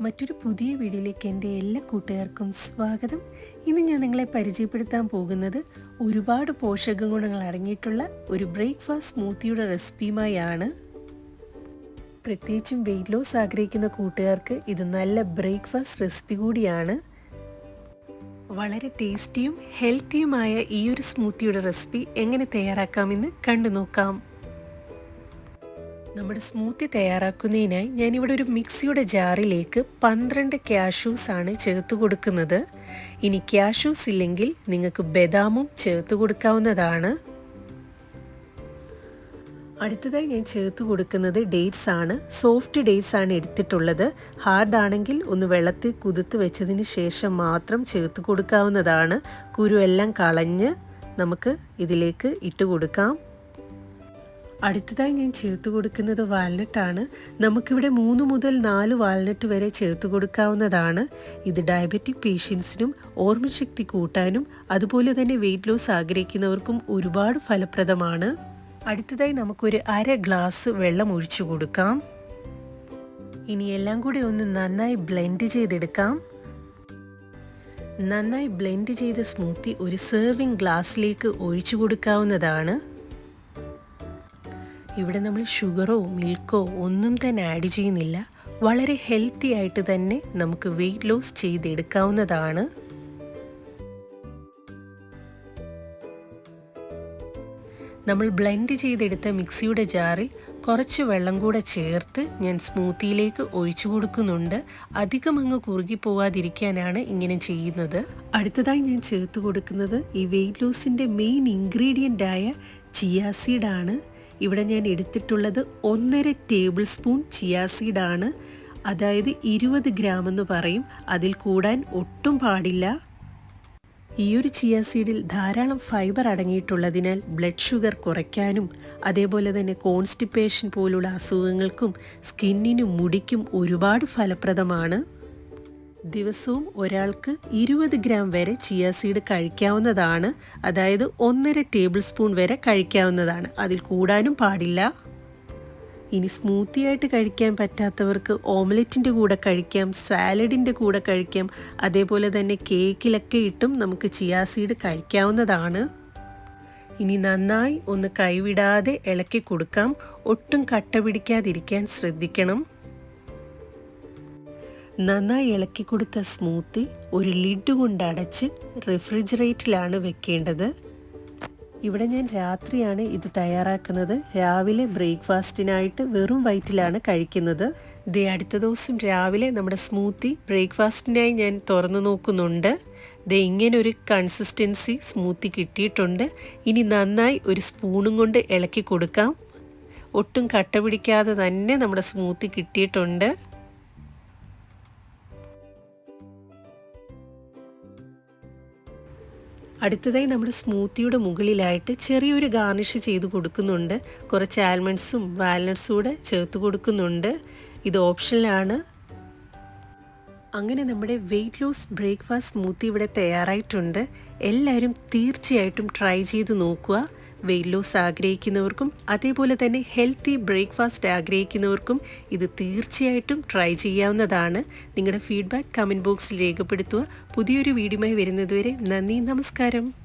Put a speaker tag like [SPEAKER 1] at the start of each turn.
[SPEAKER 1] മറ്റൊരു പുതിയ വീഡിയോയിലേക്ക് എന്റെ എല്ലാ കൂട്ടുകാർക്കും സ്വാഗതം. ഇന്ന് ഞാൻ നിങ്ങളെ പരിചയപ്പെടുത്താൻ പോകുന്നത് ഒരുപാട് പോഷക ഗുണങ്ങൾ അടങ്ങിയിട്ടുള്ള ഒരു ബ്രേക്ക്ഫാസ്റ്റ് സ്മൂത്തിയുടെ റെസിപ്പിയുമായാണ്. പ്രത്യേകിച്ചും വെയിറ്റ് ലോസ് ആഗ്രഹിക്കുന്ന കൂട്ടുകാർക്ക് ഇത് നല്ല ബ്രേക്ക്ഫാസ്റ്റ് റെസിപ്പി കൂടിയാണ്. വളരെ ടേസ്റ്റിയും ഹെൽത്തിയുമായ ഈ ഒരു സ്മൂത്തിയുടെ റെസിപ്പി എങ്ങനെ തയ്യാറാക്കാമെന്ന് കണ്ടു നോക്കാം നമ്മുടെ സ്മൂത്തി തയ്യാറാക്കുന്നതിനായി ഞാനിവിടെ ഒരു മിക്സിയുടെ ജാറിലേക്ക് പന്ത്രണ്ട് ക്യാഷ്യൂസ് ആണ് ചേർത്ത് കൊടുക്കുന്നത്. ഇനി ക്യാഷ്യൂസ് ഇല്ലെങ്കിൽ നിങ്ങൾക്ക് ബദാമും ചേർത്ത് കൊടുക്കാവുന്നതാണ്. അടുത്തതായി ഞാൻ ചേർത്ത് കൊടുക്കുന്നത് ഡേറ്റ്സ് ആണ്. സോഫ്റ്റ് ഡേറ്റ്സ് ആണ് എടുത്തിട്ടുള്ളത്. ഹാർഡ് ആണെങ്കിൽ ഒന്ന് വെള്ളത്തിൽ കുതിർത്ത് വെച്ചതിന് ശേഷം മാത്രം ചേർത്ത് കൊടുക്കാവുന്നതാണ്. കുരു എല്ലാം കളഞ്ഞ് നമുക്ക് ഇതിലേക്ക് ഇട്ട് കൊടുക്കാം. അടുത്തതായി ഞാൻ ചേർത്ത് കൊടുക്കുന്നത് വാൽനട്ടാണ് നമുക്കിവിടെ മൂന്ന് മുതൽ നാല് വാൽനട്ട് വരെ ചേർത്ത് കൊടുക്കാവുന്നതാണ്. ഇത് ഡയബറ്റിക് പേഷ്യൻസിനും ഓർമ്മശക്തി കൂട്ടാനും അതുപോലെ തന്നെ വെയിറ്റ് ലോസ് ആഗ്രഹിക്കുന്നവർക്കും ഒരുപാട് ഫലപ്രദമാണ്. അടുത്തതായി നമുക്കൊരു അര ഗ്ലാസ് വെള്ളം ഒഴിച്ചു കൊടുക്കാം. ഇനി എല്ലാം കൂടി ഒന്ന് നന്നായി ബ്ലെൻഡ് ചെയ്തെടുക്കാം. നന്നായി ബ്ലെൻഡ് ചെയ്ത സ്മൂത്തി ഒരു സെർവിങ് ഗ്ലാസ്സിലേക്ക് ഒഴിച്ചു കൊടുക്കാവുന്നതാണ്. ഇവിടെ നമ്മൾ ഷുഗറോ മിൽക്കോ ഒന്നും തന്നെ ആഡ് ചെയ്യുന്നില്ല. വളരെ ഹെൽത്തി ആയിട്ട് തന്നെ നമുക്ക് വെയിറ്റ് ലോസ് ചെയ്തെടുക്കാവുന്നതാണ്. നമ്മൾ ബ്ലെൻഡ് ചെയ്തെടുത്ത മിക്സിയുടെ ജാറിൽ കുറച്ച് വെള്ളം കൂടെ ചേർത്ത് ഞാൻ സ്മൂത്തിയിലേക്ക് ഒഴിച്ചു കൊടുക്കുന്നുണ്ട്. അധികം അങ്ങ് കുറുകി പോവാതിരിക്കാനാണ് ഇങ്ങനെ ചെയ്യുന്നത്. അടുത്തതായി ഞാൻ ചേർത്ത് കൊടുക്കുന്നത് ഈ വെയിറ്റ് ലോസിന്റെ മെയിൻ ഇൻഗ്രീഡിയന്റ് ആയ ചിയാസീഡാണ് ഇവിടെ ഞാൻ എടുത്തിട്ടുള്ളത് ഒന്നര ടേബിൾ സ്പൂൺ ചിയാസീഡാണ് അതായത് ഇരുപത് ഗ്രാം എന്ന് പറയും. അതിൽ കൂടാൻ ഒട്ടും പാടില്ല. ഈ ഒരു സീഡിൽ ധാരാളം ഫൈബർ അടങ്ങിയിട്ടുള്ളതിനാൽ ബ്ലഡ് ഷുഗർ കുറയ്ക്കാനും അതേപോലെ തന്നെ കോൺസ്റ്റിപ്പേഷൻ പോലുള്ള അസുഖങ്ങൾക്കും സ്കിന്നിനും മുടിക്കും ഒരുപാട് ഫലപ്രദമാണ്. ദിവസവും ഒരാൾക്ക് ഇരുപത് ഗ്രാം വരെ ചിയ സീഡ് കഴിക്കാവുന്നതാണ്. അതായത് ഒന്നര ടേബിൾ സ്പൂൺ വരെ കഴിക്കാവുന്നതാണ്. അതിൽ കൂടാനും പാടില്ല. ഇനി സ്മൂത്തി ആയിട്ട് കഴിക്കാൻ പറ്റാത്തവർക്ക് ഓംലെറ്റിന്റെ കൂടെ കഴിക്കാം സാലഡിന്റെ കൂടെ കഴിക്കാം. അതേപോലെ തന്നെ കേക്കിലൊക്കെ ഇട്ടും നമുക്ക് ചിയാ സീഡ് കഴിക്കാവുന്നതാണ്. ഇനി നന്നായി ഒന്ന് കൈവിടാതെ ഇളക്കി കൊടുക്കാം. ഒട്ടും കട്ട പിടിക്കാതിരിക്കാൻ ശ്രദ്ധിക്കണം. നന്നായി ഇളക്കി കൊടുത്ത സ്മൂത്തി ഒരു ലിഡ് കൊണ്ട് അടച്ച് റെഫ്രിജറേറ്ററിലാണ് വെക്കേണ്ടത്. ഇവിടെ ഞാൻ രാത്രിയാണ് ഇത് തയ്യാറാക്കുന്നത്. രാവിലെ ബ്രേക്ക്ഫാസ്റ്റിനായിട്ട് വെറും വയറ്റിലാണ് കഴിക്കുന്നത്. ദേ അടുത്ത ദിവസം രാവിലെ നമ്മുടെ സ്മൂത്തി ബ്രേക്ക്ഫാസ്റ്റിനായി ഞാൻ തുറന്നു നോക്കുന്നുണ്ട്. ദേ ഇങ്ങനെ ഒരു കൺസിസ്റ്റൻസി സ്മൂത്തി കിട്ടിയിട്ടുണ്ട്. ഇനി നന്നായി ഒരു സ്പൂണും കൊണ്ട് ഇളക്കി കൊടുക്കാം. ഒട്ടും കട്ട പിടിക്കാതെ തന്നെ നമ്മുടെ സ്മൂത്തി കിട്ടിയിട്ടുണ്ട്. അടുത്തതായി നമ്മുടെ സ്മൂത്തിയുടെ മുകളിലായിട്ട് ചെറിയൊരു ഗാർണിഷ് ചെയ്ത് കൊടുക്കുന്നുണ്ട്. കുറച്ച് ആൽമണ്ട്സും വാൽനട്ട്സും കൂടെ ചേർത്ത് കൊടുക്കുന്നുണ്ട്. ഇത് ഓപ്ഷനിലാണ് അങ്ങനെ നമ്മുടെ വെയിറ്റ് ലോസ് ബ്രേക്ക്ഫാസ്റ്റ് സ്മൂത്തി ഇവിടെ തയ്യാറായിട്ടുണ്ട്. എല്ലാവരും തീർച്ചയായിട്ടും ട്രൈ ചെയ്ത് നോക്കുക. വെയിറ്റ് ലോസ് ആഗ്രഹിക്കുന്നവർക്കും അതേപോലെ തന്നെ ഹെൽത്തി ബ്രേക്ക്ഫാസ്റ്റ് ആഗ്രഹിക്കുന്നവർക്കും ഇത് തീർച്ചയായിട്ടും ട്രൈ ചെയ്യാവുന്നതാണ്. നിങ്ങളുടെ ഫീഡ്ബാക്ക് കമന്റ് ബോക്സിൽ രേഖപ്പെടുത്തുക. പുതിയൊരു വീഡിയോയുമായി വരുന്നതുവരെ നന്ദി നമസ്കാരം.